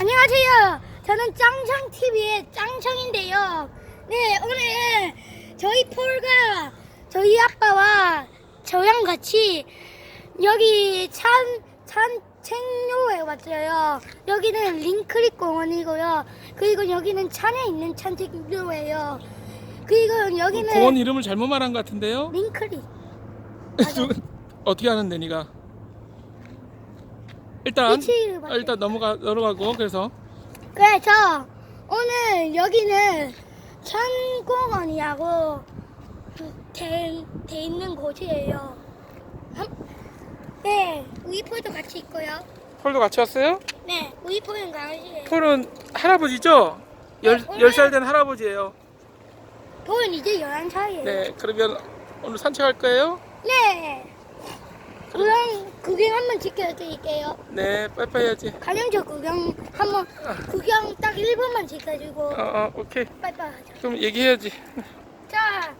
안녕하세요. 저는 짱청TV의 짱청인데요. 네, 오늘 저희 폴가 저희 아빠와 저랑 같이 여기 찬, 산책로에 왔어요. 여기는 링크릭 공원이고요. 그리고 여기는 찬에 있는 산책로예요. 그리고 여기는 공원 이름을 잘못 말한 것 같은데요? 맞아. 어떻게 하는데 니가? 일단 맞춰. 일단 넘어가 넘어가고 그래서 그래서 오늘 여기는 천공원이라고 돼, 돼 있는 곳이에요. 음, 네, 우이포도 같이 있고요. 폴도 같이 왔어요? 네, 우이포는 강아지예요. 폴은 할아버지죠? 열, 네, 폴은- 열살 된 할아버지예요. 포는 이제 11살이에요. 네, 그러면 오늘 산책할 거예요? 네. 그럼 구경 한번 지켜드릴게요. 네, 빠이빠이 해야지. 가령저 구경 한번 구경 딱 1분만 지켜주고 어, 어, 오케이. 빠이빠이 하자. 그럼 얘기해야지. 자,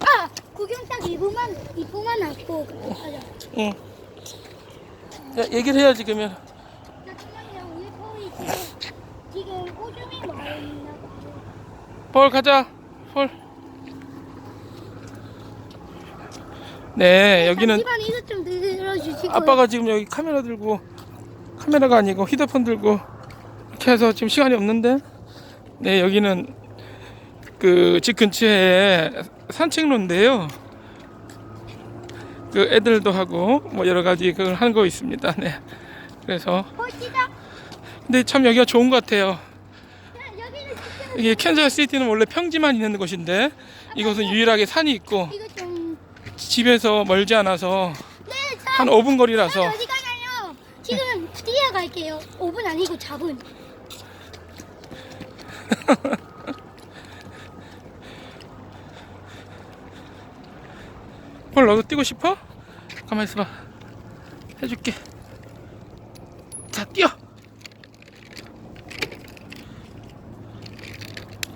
아 구경 딱 2분만 2분만 하고 하자. 응. 야, 얘기를 해야지 그러면. 잠깐만요, 우리 포이 지금 지금 오줌이 많이 나고. 폴 가자. 폴. 네, 여기는 잠시만 이것 좀 들어주시고. 아빠가 지금 여기 카메라 들고 카메라가 아니고 휴대폰 들고 이렇게 해서 지금 시간이 없는데 네 여기는 그 집 근처에 산책로인데요 그 애들도 하고 뭐 여러 가지 그걸 하는 거 있습니다 네 그래서. 근데 참 여기가 좋은 것 같아요 야, 여기는 진짜 이게 캔자스 시티는 원래 평지만 있는 곳인데 이곳은 유일하게 산이 있고 이거 좀. 집에서 멀지 않아서 네, 자. 한 5분 거리라서 자, 어디 가나요? 지금 뛰어 갈게요. 5분 아니고 4분. 폴 너도 뛰고 싶어? 가만 있어봐 해줄게 자 뛰어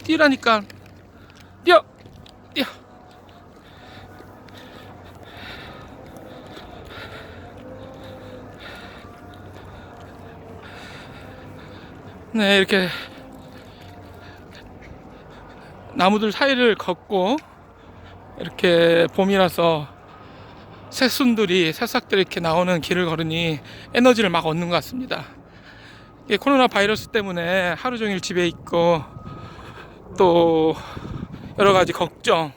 뛰라니까 뛰어 뛰어 네 이렇게 나무들 사이를 걷고 이렇게 봄이라서 새순들이 새싹들이 이렇게 나오는 길을 걸으니 에너지를 막 얻는 것 같습니다. 코로나 바이러스 때문에 하루 종일 집에 있고 또 여러 가지 걱정,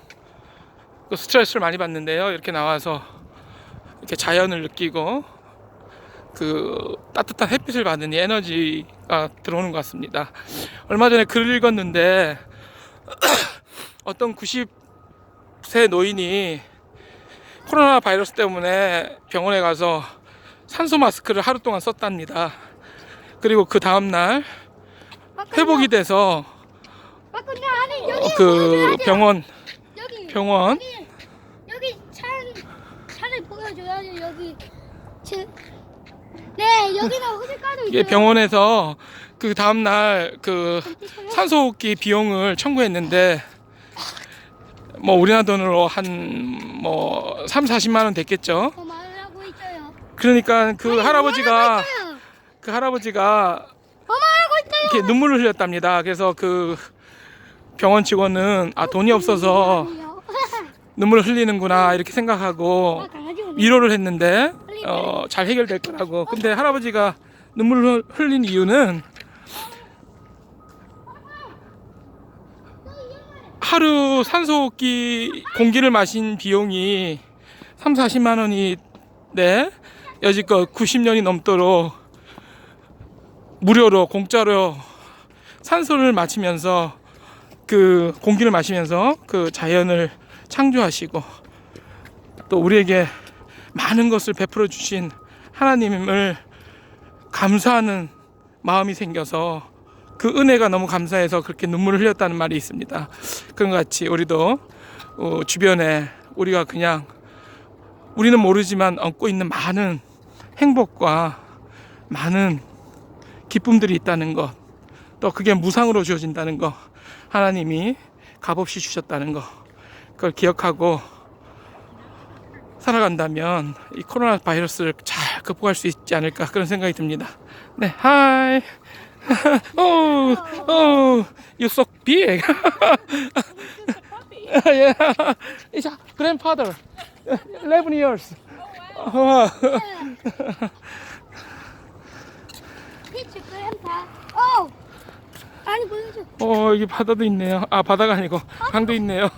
또 스트레스를 많이 받는데요. 이렇게 나와서 이렇게 자연을 느끼고 그 따뜻한 햇빛을 받으니 에너지가 들어오는 것 같습니다. 얼마 전에 글을 읽었는데 어떤 90세 노인이 코로나 바이러스 때문에 병원에 가서 산소 마스크를 하루 동안 썼답니다. 그리고 그 다음날 회복이 돼서 어, 그. 병원 병원 여기 여기 찬 찬을 보여줘야죠 여기 저, 네 여기는 호숫가도 있어요 병원에서 그 다음 날 그 산소호흡기 비용을 청구했는데 뭐 우리나라 돈으로 한 뭐 3, 40만 원 됐겠죠. 더 말하고 있어요 그러니까 그 할아버지가 있어요. 그 할아버지가 더 말하고 있어요 이렇게 눈물을 흘렸답니다. 그래서 그 병원 직원은 아 돈이 없어서 아니요. 눈물을 흘리는구나 이렇게 생각하고 아, 강아지 오네. 위로를 했는데 어, 잘 해결될 거라고. 근데 할아버지가 눈물을 흘린 이유는 하루 산소호흡기 공기를 마신 비용이 3, 40만 원인데 여지껏 90년이 넘도록 무료로 공짜로 산소를 마시면서 그 공기를 마시면서 그 자연을 창조하시고 또 우리에게 많은 것을 베풀어 주신 하나님을 감사하는 마음이 생겨서 그 은혜가 너무 감사해서 그렇게 눈물을 흘렸다는 말이 있습니다. 그런 것 같이 우리도 어, 주변에 우리가 그냥 우리는 모르지만 얻고 있는 많은 행복과 많은 기쁨들이 있다는 것, 또 그게 무상으로 주어진다는 것, 하나님이 값없이 주셨다는 것, 그걸 기억하고 살아간다면 이 코로나 바이러스를 잘 극복할 수 있지 않을까 그런 생각이 듭니다. 네, 하이. oh, oh, you so big. yeah, it's a grandfather, 11 years. Oh, 그램파. 어. 아니 보여줘. 어, 여기 바다도 있네요. 아, 바다가 아니고 강도 있네요.